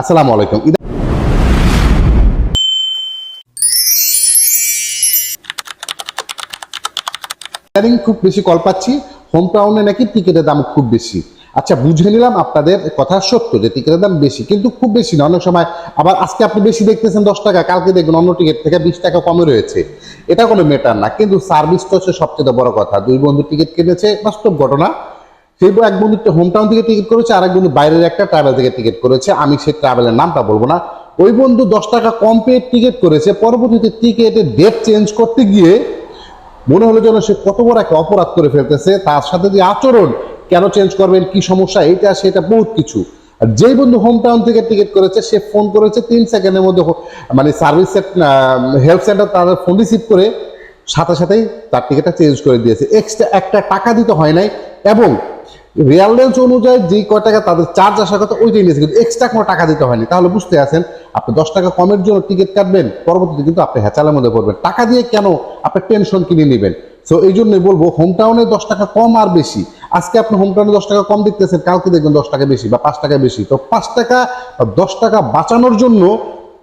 আসসালামু আলাইকুম। ইদানিং খুব বেশি কল পাচ্ছি হোম টাউনে নাকি টিকিটের দাম খুব বেশি। আচ্ছা বুঝে নিলাম আপনাদের কথা সত্য যে টিকিটের দাম বেশি, কিন্তু খুব বেশি না, অনেক সময় আবার আজকে আপনি বেশি দেখতেছেন দশ টাকা, কালকে দেখবেন অন্য টিকিট থেকে বিশ টাকা কমে রয়েছে। এটা কোনো মেটার না, কিন্তু সার্ভিস তো হচ্ছে সবচেয়ে বড় কথা। দুই বন্ধু টিকিট কেটেছে, বাস্তব ঘটনা। সেই এক বন্ধু হোম টাউন থেকে টিকিট করেছে আর এক বন্ধু বাইরের একটা ট্রাভেল থেকে টিকিট করেছে। আমি সেই ট্রাভেলের নামটা বলব না। ওই বন্ধু দশ টাকা কম পেয়ে টিকিট করেছে। পরবর্তীতে টিকিটের ডেট চেঞ্জ করতে গিয়ে মনে হলো যেন সে কত বড় একটা অপরাধ করে ফেলতেছে। তার সাথে যে আচরণ কেন চেঞ্জ করবেন, কি সমস্যা এটা সেটা বহুত কিছু। আর যেই বন্ধু হোম টাউন থেকে টিকিট করেছে, সে ফোন করেছে তিন সেকেন্ডের মধ্যে মানে সার্ভিস হেলথ সেন্টার তাদের ফোন রিসিভ করে সাথে সাথেই তার টিকিটটা চেঞ্জ করে দিয়েছে। এক্সট্রা একটা টাকা দিতে হয় নাই। এবং রিয়াল রেঞ্জ অনুযায়ী যে কয় টাকা তাদের চার্জ আসার কথা ওইটাই নিয়েছে, কিন্তু এক্সট্রা কোনো টাকা দিতে হয়নি। তাহলে বুঝতে আছেন, আপনি দশ টাকা কমের জন্য টিকিট কাটবেন, পরবর্তীতে কিন্তু আপনি মধ্যে পড়বেন। টাকা দিয়ে কেন আপনি টেনশন কিনে নেবেন? সো এই জন্যই বলব হোম টাউনে দশ টাকা কম আর বেশি। আজকে আপনি হোম টাউনে দশ টাকা কম দেখতেছেন, কালকে দেখবেন দশ টাকা বেশি বা পাঁচ টাকা বেশি। তো পাঁচ টাকা বা দশ টাকা বাঁচানোর জন্য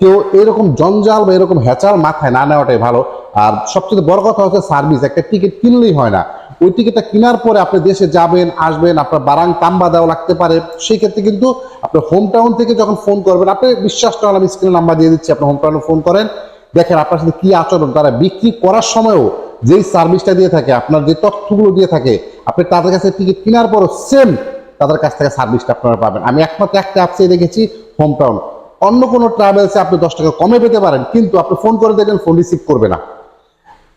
কেউ এরকম জঞ্জাল বা এরকম হ্যাচাল মাথায় না নেওয়াটাই ভালো। আর সবচেয়ে বড় কথা হচ্ছে সার্ভিস একটা টিকিট কিনলেই হয় না। ওই টিকিটটা কেনার পরে আপনি দেশে যাবেন, আসবেন, আপনার বারাং তাম্বা দেওয়া লাগতে পারে। সেই ক্ষেত্রে কিন্তু আপনার হোম টাউন থেকে যখন ফোন করবেন, আপনি বিশ্বাস করেন, আমি স্ক্রিনে নাম্বার দিয়ে দিচ্ছি, আপনি হোম টাউনে ফোন করেন। দেখেন আপনার সাথে কি আচরণ, তারা বিক্রি করার সময়ও যেই সার্ভিসটা দিয়ে থাকে, আপনার যে তথ্যগুলো দিয়ে থাকে, আপনি তাদের কাছে টিকিট কেনার পরও সেম তাদের কাছ থেকে সার্ভিসটা আপনারা পাবেন। আমি একমাত্র একটা অ্যাপসে দেখেছি হোম টাউন অন্য কোনো ট্রাভেলসে আপনি দশ টাকা কমে পেতে পারেন, কিন্তু আপনি ফোন করে দেখবেন ফোন রিসিভ করবে না।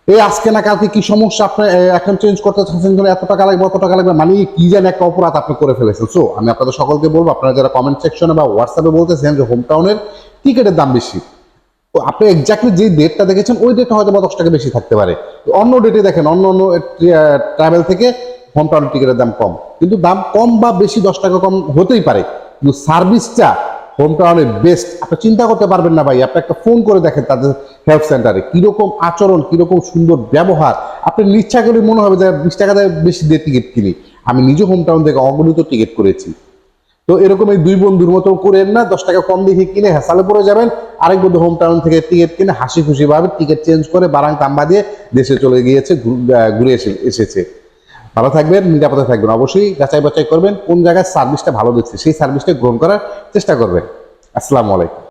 এই আজকে না কালকে কি সমস্যা? আপনি এখন চেঞ্জ করতে চাচ্ছেন ধরে এত টাকা লাগবে, অত টাকা লাগবে মানে কি যেন একটা অপরাধ আপনি করে ফেলেছেন। সো আমি আপনাদের সকলকে বলব, আপনারা যারা কমেন্ট সেকশনে বা হোয়াটসঅ্যাপে বলতেছেন যে হোম টাউনের টিকিটের দাম বেশি, তো আপনি এক্স্যাক্টলি যে ডেটটা দেখেছেন, ওই ডেটটা হয়তো বা দশ টাকা বেশি থাকতে পারে। অন্য ডেটে দেখেন, অন্য অন্য ট্রাভেল থেকে হোম টাউন টিকিটের দাম কম। কিন্তু দাম কম বা বেশি দশ টাকা কম হতেই পারে। কিন্তু সার্ভিসটা হোম টাউনের বেস্ট আপনি চিন্তা করতে পারবেন না ভাই, আপনি একটা ফোন করে দেখেন তাদের হেল্প সেন্টারে কীরকম আচরণ, কীরকম সুন্দর ব্যবহার। আপনি ইচ্ছা করে মনে হবে যে বিশ টাকা দিয়ে বেশি দিয়ে টিকিট কিনি। আমি নিজে হোম টাউন থেকে অগণিত টিকিট করেছি। তো এরকম এই দুই বন্ধুর মতো করেন না, দশ টাকা কম দেখে কিনে হ্যাসালে পড়ে যাবেন। আরেক বন্ধু হোম টাউন থেকে টিকিট কিনে হাসি খুশি ভাবে টিকিট চেঞ্জ করে বারাং তাম্বা দিয়ে দেশে চলে গিয়েছে ঘুরে এসে এসেছে। ভালো থাকবেন, নিরাপদে থাকবেন। অবশ্যই যাচাই বাছাই করবেন কোন জায়গায় সার্ভিসটা ভালো দিচ্ছে। সেই সার্ভিসটা গ্রহণ করার চেষ্টা করবেন। আসসালামু আলাইকুম।